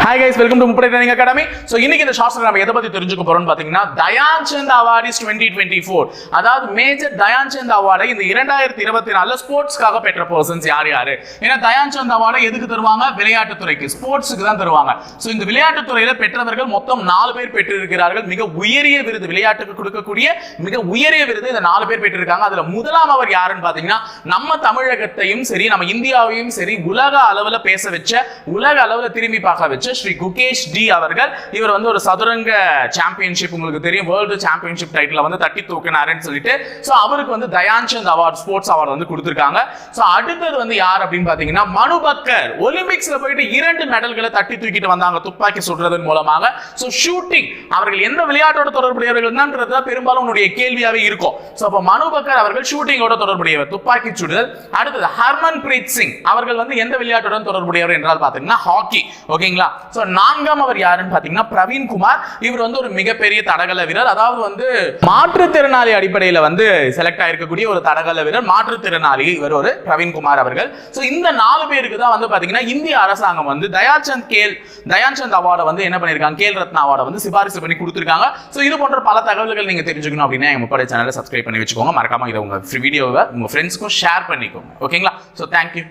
Hi guys welcome to முப்படை training academy so இன்னைக்கு இந்த ஷார்ட்ஸ்ல நம்ம எதை பத்தி தெரிஞ்சுக்க போறோம்னு பாத்தீங்கன்னா Dhyan Chand awards twenty twenty four அதாவது மேஜர் தயான் சந்த் அவார்டை இந்த இரண்டாயிரத்தி இருபத்தி நாலுல ஸ்போர்ட்ஸ்க்காக பெற்ற பர்சன்ஸ் யார் யாரு? ஏன்னா தயான் சந்த் அவார்டை எதுக்கு தருவாங்க? விளையாட்டுத்துறைக்கு. ஸ்போர்ட்ஸுக்கு தான் தருவாங்க. ஸோ இந்த விளையாட்டுத்துறையில பெற்றவர்கள் மொத்தம் நாலு பேர் பெற்றிருக்கிறார்கள். மிக உயரிய விருது விளையாட்டுக்கு கொடுக்கக்கூடிய மிக உயரிய விருது இந்த நாலு பேர் பெற்றிருக்காங்க. அதுல முதலாம் அவர் யாருன்னு பாத்தீங்கன்னா நம்ம தமிழகத்தையும் சரி நம்ம இந்தியாவையும் சரி உலக அளவுல பேச வச்ச உலக அளவுல திரும்பி பார்க்க வச்ச ஸ்ரீ குகேஷ் டி அவர்கள் இவர் வந்து ஒரு சதுரங்க சாம்பியன்ஷிப் உங்களுக்கு தெரியும் வேர்ல்டு சாம்பியன்ஷிப் டைட்டில் வந்து தட்டி தூக்கினாருன்னு சொல்லிட்டு ஸோ அவருக்கு வந்து தயான்சந்த் அவார்ட் ஸ்போர்ட்ஸ் அவார்டு வந்து கொடுத்துருக்காங்க. ஸோ அடுத்தது வந்து யார் அப்படின்னு பார்த்தீங்கன்னா மனு பக்கர். ஒலிம்பிக்ஸ்ல போயிட்டு இரண்டு மெடல்களை தட்டி தூக்கிட்டு வந்தாங்க துப்பாக்கி சுடுறதன் மூலமாக. ஸோ ஷூட்டிங் அவர்கள் எந்த விளையாட்டோட தொடர்புடையவர்கள் தான் பெரும்பாலும் உன்னுடைய கேள்வியாகவே இருக்கும். ஸோ அப்போ மனு பக்கர் அவர்கள் ஷூட்டிங்கோட தொடர்புடையவர் துப்பாக்கி சுடுதல். அடுத்தது ஹர்மன் பிரீத் சிங் அவர்கள் வந்து எந்த விளையாட்டுடன் தொடர்புடையவர் என்றால் பார்த்தீங்கன்னா ஹாக்கி ஓகேங்களா ஸோ நான்காம் அவர் யாருன்னு பார்த்தீங்கன்னா பிரவீன்குமார் இவர் வந்து ஒரு மிகப்பெரிய தடகள வீரர். அதாவது வந்து மாற்றுத்திறனாளி அடிப்படையில் வந்து செலக்ட் ஆயிருக்கக்கூடிய ஒரு தடகள வீரர் மாற்றுத்திறனாளி இவர் ஒரு பிரவீன்குமார் அவர்கள். ஸோ இந்த நாலு பேருக்கு தான் வந்து பார்த்தீங்கன்னா இந்திய அரசாங்கம் வந்து தயாச்சந்த் கேல் தயாச்சந்த் அவார்டை வந்து என்ன பண்ணியிருக்காங்க? கேல் ரத்னா அவார்டை வந்து சிபாரிசு பண்ணி கொடுத்துருக்காங்க. ஸோ இது போன்ற பல தகவல்கள் நீங்க தெரிஞ்சுக்கணும் அப்படின்னா எங்க முப்படை சேனலை சப்ஸ்கிரைப் பண்ணி வச்சுக்கோங்க. மறக்காம இதை உங்க வீடியோவை உங்க ஃப்ரெண்ட்ஸ்க்கும் ஷேர் பண்ணிக்கோங்க. ஓகேங்களா ஸோ தேங்க்யூ